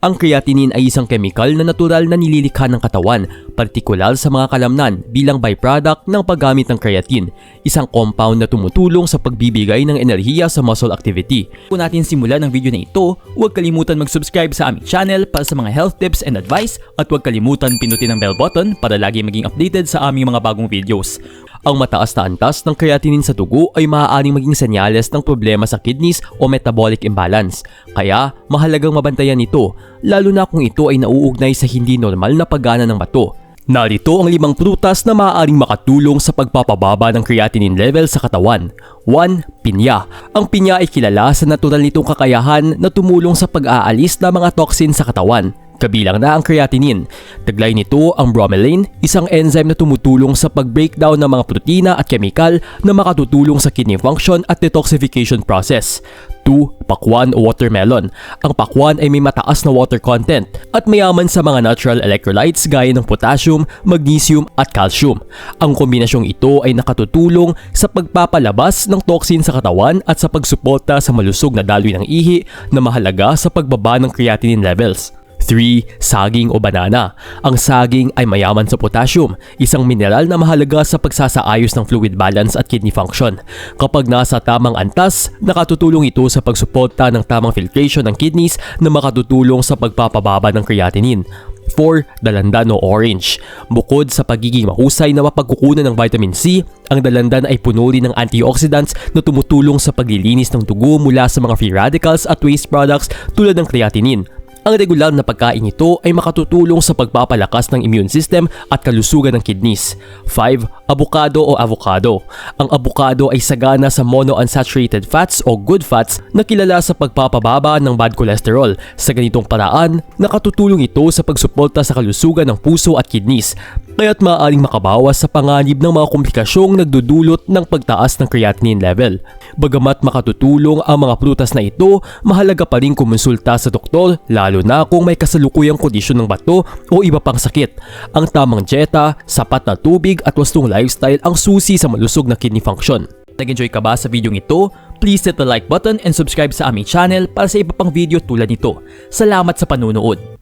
Ang creatinine ay isang kemikal na natural na nililikha ng katawan, partikular sa mga kalamnan bilang byproduct ng paggamit ng creatine, isang compound na tumutulong sa pagbibigay ng enerhiya sa muscle activity. Kung natin simulan ang video na ito, huwag kalimutan mag-subscribe sa aming channel para sa mga health tips and advice at huwag kalimutan pinutin ang bell button para lagi maging updated sa aming mga bagong videos. Ang mataas na antas ng creatinine sa dugo ay maaaring maging senyales ng problema sa kidneys o metabolic imbalance. Kaya, mahalagang mabantayan ito, lalo na kung ito ay nauugnay sa hindi normal na paggana ng bato. Narito ang limang prutas na maaaring makatulong sa pagpapababa ng creatinine level sa katawan. 1. Pinya. Ang pinya ay kilala sa natural nitong kakayahan na tumulong sa pag-aalis ng mga toxin sa katawan. Kabilang na ang creatinine. Taglay nito ang bromelain, isang enzyme na tumutulong sa pag-breakdown ng mga protina at kemikal na makatutulong sa kidney function at detoxification process. 2. Pakwan o watermelon. Ang pakwan ay may mataas na water content at mayaman sa mga natural electrolytes gaya ng potassium, magnesium at calcium. Ang kombinasyong ito ay nakatutulong sa pagpapalabas ng toxin sa katawan at sa pagsuporta sa malusog na daloy ng ihi na mahalaga sa pagbaba ng creatinine levels. 3. Saging o banana. Ang saging ay mayaman sa potassium, isang mineral na mahalaga sa pagsasaayos ng fluid balance at kidney function. Kapag nasa tamang antas, nakatutulong ito sa pagsuporta ng tamang filtration ng kidneys na makatutulong sa pagpapababa ng creatinine. 4. Dalandan o orange. Bukod sa pagiging mahusay na mapagkukunan ng vitamin C, ang dalandan ay puno rin ng antioxidants na tumutulong sa paglilinis ng dugo mula sa mga free radicals at waste products tulad ng creatinine. Ang regular na pagkain nito ay makatutulong sa pagpapalakas ng immune system at kalusugan ng kidneys. 5. Avocado o avocado. Ang avocado ay sagana sa monounsaturated fats o good fats na kilala sa pagpapababa ng bad cholesterol. Sa ganitong paraan, nakatutulong ito sa pagsuporta sa kalusugan ng puso at kidneys kaya't maaaring makabawas sa panganib ng mga komplikasyong nagdudulot ng pagtaas ng creatinine level. Bagamat makatutulong ang mga prutas na ito, mahalaga pa rin kumonsulta sa doktor lalo na kung may kasalukuyang kondisyon ng bato o iba pang sakit. Ang tamang dieta, sapat na tubig at wastong lifestyle ang susi sa malusog na kidney function. Nag-enjoy ka ba sa video ito? Please hit the like button and subscribe sa aming channel para sa iba pang video tulad nito. Salamat sa panunood!